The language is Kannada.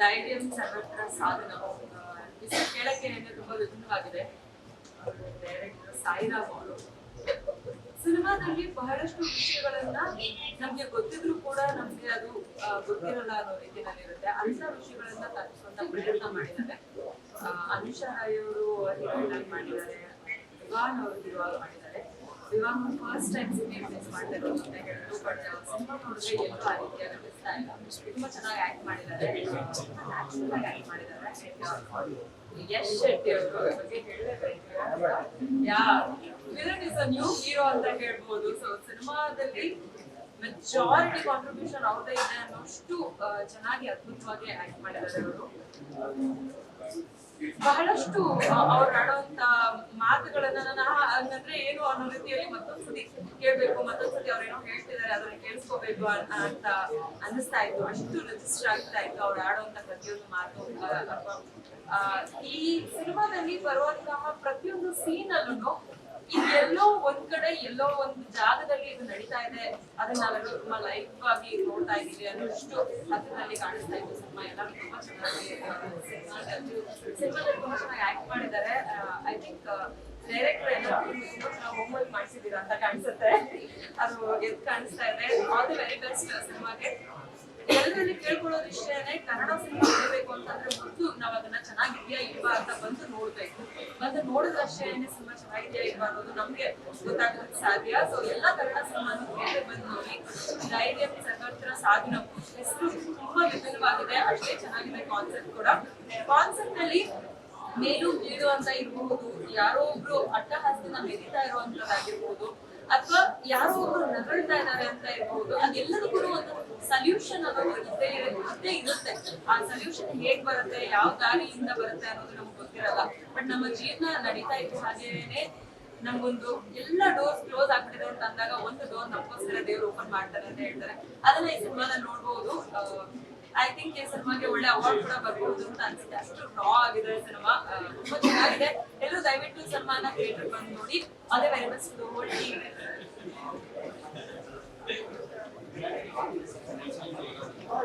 ಧೈರ್ಯಂ ಸರ್ವತ್ರ ಸಾಧನ. ಕೇಳಕ್ಕೆ ತುಂಬಾ ವಿಭಿನ್ನವಾಗಿದೆ ಡೈರೆಕ್ಟರ್ ಸಾಯಿರಾಮ್ ಅವರು. ಸಿನಿಮಾದಲ್ಲಿ ಬಹಳಷ್ಟು ವಿಷಯಗಳನ್ನ ನಮ್ಗೆ ಗೊತ್ತಿದ್ರು ಕೂಡ ನಮ್ಗೆ ಅದು ಗೊತ್ತಿರಲ್ಲ ಅನ್ನೋ ರೀತಿಯಲ್ಲಿ ಇರುತ್ತೆ ಅಂತ ವಿಷಯಗಳನ್ನ ತಲುಪಿಸುವಂತ ಪ್ರಯತ್ನ ಮಾಡಿದ್ದಾರೆ. ಅನುಷಾ ರಾಯ್ ಅವರು ಮಾಡಿದ್ದಾರೆ. ವಿವಾನ್ ಅವರು ವಿವಾಹ ಮಾಡಿದ್ದಾರೆ. ವಿವಾಹ ಫಸ್ಟ್ ಟೈಮ್ ಸಿನಿಮಾ ಮಾಡ್ತಾ ಸಿನಿಮಾ ನೋಡಿದ್ರೆ ಎಲ್ಲೂ ಆ ರೀತಿಯಾಗಿ ಅನಿಸ್ತಾ ಇಲ್ಲ ತುಂಬಾ ಚೆನ್ನಾಗಿ ಆಕ್ಟ್ ಮಾಡಿದ್ದಾರೆ ನ್ಯಾಚುರಲ್ ಆಗಿ ಆಕ್ಟ್ ಮಾಡಿದ್ದಾರೆ ಯಶ್ ಶೆಟ್ಟಿ ಅವರು ಬಗ್ಗೆ ಹೇಳಲೇಬೇಕು yeah villain is a new hero ಅಂತ ಹೇಳ್ಬೋದು ಸೊ ಸಿನಿಮಾದಲ್ಲಿ ಮೆಜಾರಿಟಿ ಕಾಂಟ್ರಿಬ್ಯೂಷನ್ ಅವ್ರದೇ ಇದೆ ಅನ್ನೋಷ್ಟು ಚೆನ್ನಾಗಿ ಅದ್ಭುತವಾಗಿ ಆಕ್ಟ್ ಮಾಡಿದ್ದಾರೆ ಅವರು ಬಹಳಷ್ಟು ಅವ್ರು ಆಡೋಂತ ಮಾತುಗಳನ್ನ ನಾನು ಹಂಗಂದ್ರೆ ಏನು ಅನ್ನೋ ರೀತಿಯಲ್ಲಿ ಮತ್ತೊಂದ್ಸತಿ ಕೇಳ್ಬೇಕು, ಮತ್ತೊಂದ್ಸತಿ ಅವ್ರೇನೋ ಹೇಳ್ತಿದ್ದಾರೆ ಅದನ್ನ ಕೇಳಿಸ್ಕೋಬೇಕು ಅಂತ ಅನಿಸ್ತಾ ಇತ್ತು. ಅಷ್ಟು ರಿಜಿಸ್ಟರ್ ಆಗ್ತಾ ಇತ್ತು ಅವ್ರು ಆಡುವಂತ ಪ್ರತಿಯೊಂದು ಮಾತು ಈ ಸಿನಿಮಾದಲ್ಲಿ ಬರುವಂತಹ ಪ್ರತಿಯೊಂದು ಸೀನ್ ಅಲ್ಲೂ ಇದೆಲ್ಲೋ ಒಂದ್ ಕಡೆ, ಎಲ್ಲೋ ಒಂದು ಜಾಗದಲ್ಲಿ ಇದು ನಡೀತಾ ಇದೆ. ಅದನ್ನ ನಾನು ತುಂಬಾ ಲೈಫ್ ಆಗಿ ನೋಡ್ತಾ ಇದೀವಿ ಅನ್ನೋಷ್ಟು ಹತ್ತಿರದಲ್ಲಿ ಕಾಣಿಸ್ತಾ ಇತ್ತು ಸಿನಿಮಾ. ಎಲ್ಲ ತುಂಬಾ ಚೆನ್ನಾಗಿ ಸಿನಿಮಾದಲ್ಲಿ ತುಂಬಾ ಚೆನ್ನಾಗಿ ಆಕ್ಟ್ ಮಾಡಿದ್ದಾರೆ ಐ ಥಿಂಕ್ ಡೈರೆಕ್ಟರ್ ಎಲ್ಲ ತುಂಬಾ ಚೆನ್ನಾಗಿ ಹೋಮ್ವರ್ಕ್ ಅದು ಎದ್ದು ಕಾಣಿಸ್ತಾ ಇದೆ. ಆಲ್ ದಿ ವೆರಿ ಬೆಸ್ಟ್ ಸಿನಿಮಾಗೆ. ಎಲ್ಲರಲ್ಲಿ ಕೇಳ್ಕೊಳ್ಳೋದು ಇಷ್ಟೇನೆ ಕನ್ನಡ ಸಿನಿಮಾ ನೋಡ್ಬೇಕು ಅಂತಂದ್ರೆ ಮೊದಲು ನಾವ್ ಅದನ್ನ ಚೆನ್ನಾಗಿದ್ಯಾ ಇಲ್ವಾ ಅಂತ ಬಂದು ನೋಡ್ಬೇಕು. ಬಂದು ನೋಡಿದ್ರಷ್ಟೇ ಸಿನಿಮಾ ಚೆನ್ನಾಗಿದ್ಯಾ ಇಲ್ವಾ ಅನ್ನೋದು ನಮ್ಗೆ ಗೊತ್ತಾಗೋದಕ್ಕೆ ಸಾಧ್ಯ. ಸೊ ಎಲ್ಲಾ ಕನ್ನಡ ಸಿನಿಮಾನು ಥಿಯೇಟರ್ ಬಂದು ನೋಡಿ. ಧೈರ್ಯ ಸರ್ವತ್ರ ಸಾಧನ ಹೆಸರು ತುಂಬಾ ವಿಭಿನ್ನವಾಗಿದೆ ಅಷ್ಟೇ ಚೆನ್ನಾಗಿದೆ ಕಾನ್ಸೆಪ್ಟ್ ಕೂಡ. ಕಾನ್ಸೆಪ್ಟ್ನಲ್ಲಿ ಮೇಲು ಬೀಳು ಅಂತ ಇರಬಹುದು ಯಾರೋ ಒಬ್ರು ಅಟ್ಟಹಾಸನ ಮೆರಿತಾ ಇರುವಂತದ್ದಾಗಿರ್ಬೋದು ಅಥವಾ ಯಾರೋ ಒಬ್ರು ನಗಳ್ತಾ ಇದ್ದಾರೆ ಅಂತ ಇರ್ಬೋದು ಅದೆಲ್ಲದಕ್ಕೂ ಒಂದು ಸಲ್ಯೂಷನ್ ಅನ್ನೋದು ಇದ್ದೇ ಇದ್ದೇ ಇರುತ್ತೆ. ಆ ಸಲ್ಯೂಷನ್ ಹೇಗ್ ಬರುತ್ತೆ, ಯಾವ ದಾರಿಯಿಂದ ಬರುತ್ತೆ ಅನ್ನೋದು ನಮ್ಗೆ ಗೊತ್ತಿರಲ್ಲ. ಬಟ್ ನಮ್ಮ ಜೀವನ ನಡೀತಾ ಇತ್ತು ಹಾಗೇನೆ ನಮ್ಗೊಂದು ಎಲ್ಲ ಡೋರ್ಸ್ ಕ್ಲೋಸ್ ಆಗ್ಬಿಟ್ಟಿದೆ ಅಂತ ಅಂದಾಗ ಒಂದು ಡೋರ್ ನಮ್ಗೋಸ್ಕರ ದೇವ್ರು ಓಪನ್ ಮಾಡ್ತಾರೆ ಅಂತ ಹೇಳ್ತಾರೆ. ಅದನ್ನ ಈ ಸಿನಿಮಾದಲ್ಲಿ ನೋಡ್ಬೋದು. ಐ ಥಿಂಕ್ ಈ ಸಿನಿಮಾಗೆ ಒಳ್ಳೆ ಅವಾರ್ಡ್ ಕೂಡ ಬರ್ಬೋದು ಅಂತ ಅನ್ಸುತ್ತೆ. ಅಷ್ಟು ಡ್ರಾ ಆಗಿದೆ ಸಿನಿಮಾ ತುಂಬಾ ಚೆನ್ನಾಗಿದೆ. ಎಲ್ಲರೂ ದಯವಿಟ್ಟು ಸಿನಿಮಾನ ಥಿಯೇಟರ್ ಬಂದು ನೋಡಿ. ಅದೇ ವೆರಿ ಮಚ್ ಟೀಮ್